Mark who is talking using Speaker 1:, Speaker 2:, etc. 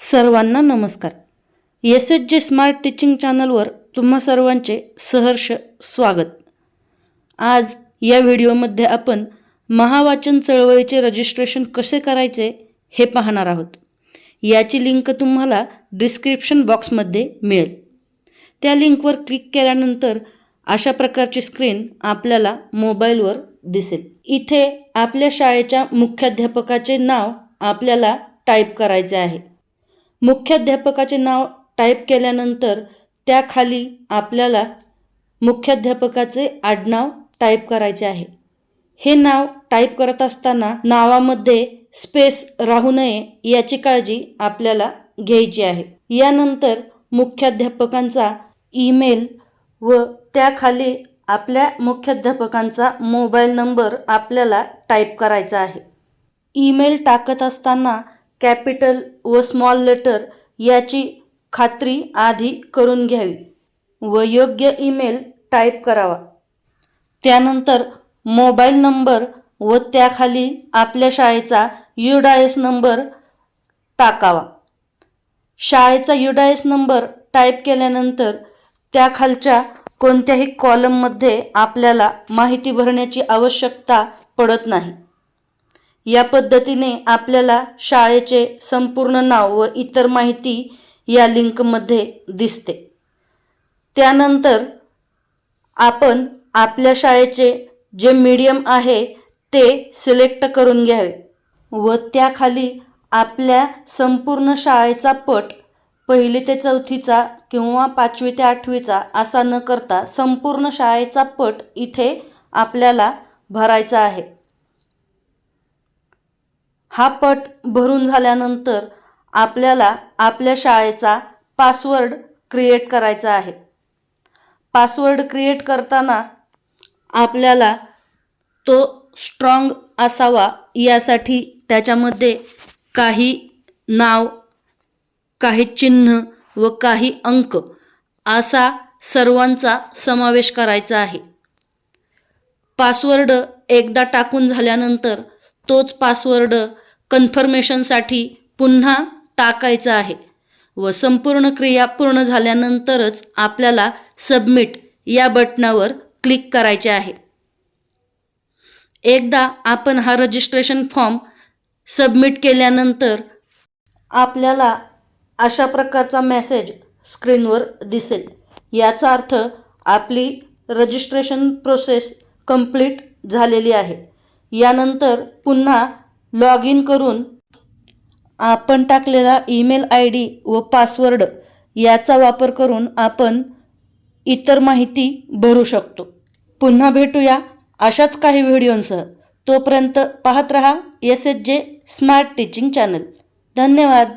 Speaker 1: सर्वांना नमस्कार. S H J smart teaching चॅनलवर तुम्हा सर्वांचे सहर्ष स्वागत. आज या व्हिडिओमध्ये आपण महावाचन चळवळीचे रजिस्ट्रेशन कसे करायचे हे पाहणार आहोत. याची लिंक तुम्हाला डिस्क्रिप्शन बॉक्समध्ये मिळेल. त्या लिंकवर क्लिक केल्यानंतर अशा प्रकारची स्क्रीन आपल्याला मोबाईलवर दिसेल. इथे आपल्या शाळेच्या मुख्याध्यापकाचे नाव आपल्याला टाईप करायचे आहे. मुख्याध्यापकाचे नाव टाईप केल्यानंतर त्याखाली आपल्याला मुख्याध्यापकाचे आडनाव टाईप करायचे आहे. हे नाव टाईप करत असताना नावामध्ये स्पेस राहू नये याची काळजी आपल्याला घ्यायची आहे. यानंतर मुख्याध्यापकांचा ईमेल व त्याखाली आपल्या मुख्याध्यापकांचा मोबाईल नंबर आपल्याला टाईप करायचा आहे. ईमेल टाकत असताना कॅपिटल व स्मॉल लेटर याची खात्री आधी करून घ्यावी व योग्य ईमेल टाईप करावा. त्यानंतर मोबाईल नंबर व त्याखाली आपल्या शाळेचा युडायस नंबर टाकावा. शाळेचा युडायस नंबर टाईप केल्यानंतर त्याखालच्या कोणत्याही कॉलममध्ये आपल्याला माहिती भरण्याची आवश्यकता पडत नाही. या पद्धतीने आपल्याला शाळेचे संपूर्ण नाव व इतर माहिती या लिंकमध्ये दिसते. त्यानंतर आपण आपल्या शाळेचे जे मीडियम आहे ते सिलेक्ट करून घ्यावे व त्याखाली आपल्या संपूर्ण शाळेचा पट पहिली ते चौथीचा किंवा पाचवी ते आठवीचा असा न करता संपूर्ण शाळेचा पट इथे आपल्याला भरायचा आहे. हा पट भरून झाल्यानंतर आपल्याला आपल्या शाळेचा पासवर्ड क्रिएट करायचा आहे. पासवर्ड क्रिएट करताना आपल्याला तो स्ट्रॉंग असावा यासाठी त्याच्यामध्ये काही नाव काही चिन्ह व काही अंक असा सर्वांचा समावेश करायचा आहे. पासवर्ड एकदा टाकून झाल्यानंतर तोच पासवर्ड कन्फर्मेशनसाठी पुन्हा टाकायचं आहे व संपूर्ण क्रिया पूर्ण झाल्यानंतरच आपल्याला सबमिट या बटनावर क्लिक करायचे आहे. एकदा आपण हा रजिस्ट्रेशन फॉर्म सबमिट केल्यानंतर आपल्याला अशा प्रकारचा मेसेज स्क्रीनवर दिसेल. याचा अर्थ आपली रजिस्ट्रेशन प्रोसेस कंप्लीट झालेली आहे. यानंतर पुन्हा लॉग इन करून आपण टाकलेला ईमेल आय डी व पासवर्ड याचा वापर करून आपण इतर माहिती भरू शकतो. पुन्हा भेटूया अशाच काही व्हिडिओंसह. तोपर्यंत पाहत रहा S H J smart teaching channel. धन्यवाद.